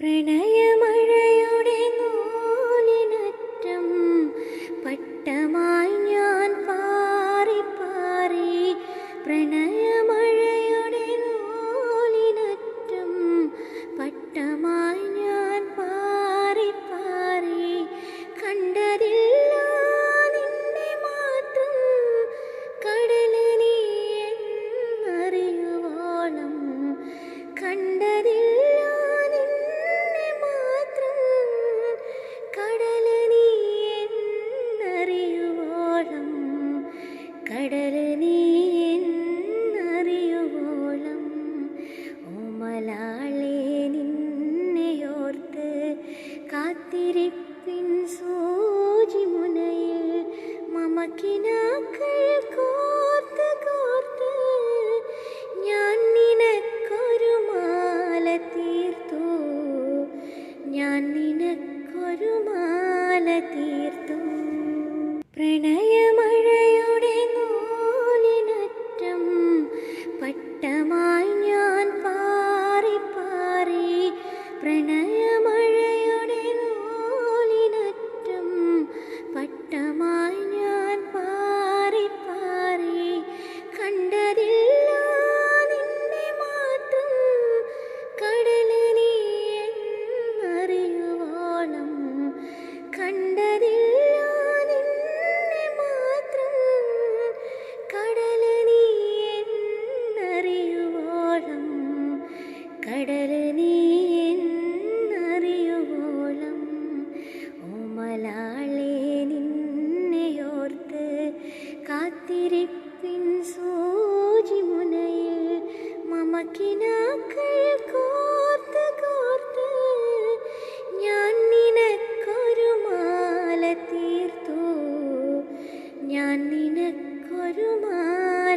പ്രണയമഴയുടെ നൂലിനറ്റം പട്ടമായി ഞാൻ പാറി പാറി പ്രണയമഴയുടെ നൂലിനറ്റം പട്ടമായി ഞാൻ പാറി പാറി കണ്ടതില്ല നിന്നെ മാത്രം കടൽ നീ എന്നറിയുവോളം കണ്ടതില്ല പ്രണയമഴയുടെ നൂലിനറ്റം പട്ടമായി ഞാൻ പാറി പാറി പ്രണയമഴയുടെ നീ എന്നറിയുവോളം ഓമലാളെ നിന്നെയോർത്ത് കാത്തിരിപ്പിൻ സൂചി മുനയിൽ മമക്കിനാക്കൾ കോർത്ത് കോർത്ത് ഞാൻ നിനക്കൊരു മാല തീർത്തു. ഞാൻ നിനക്കൊരു മാല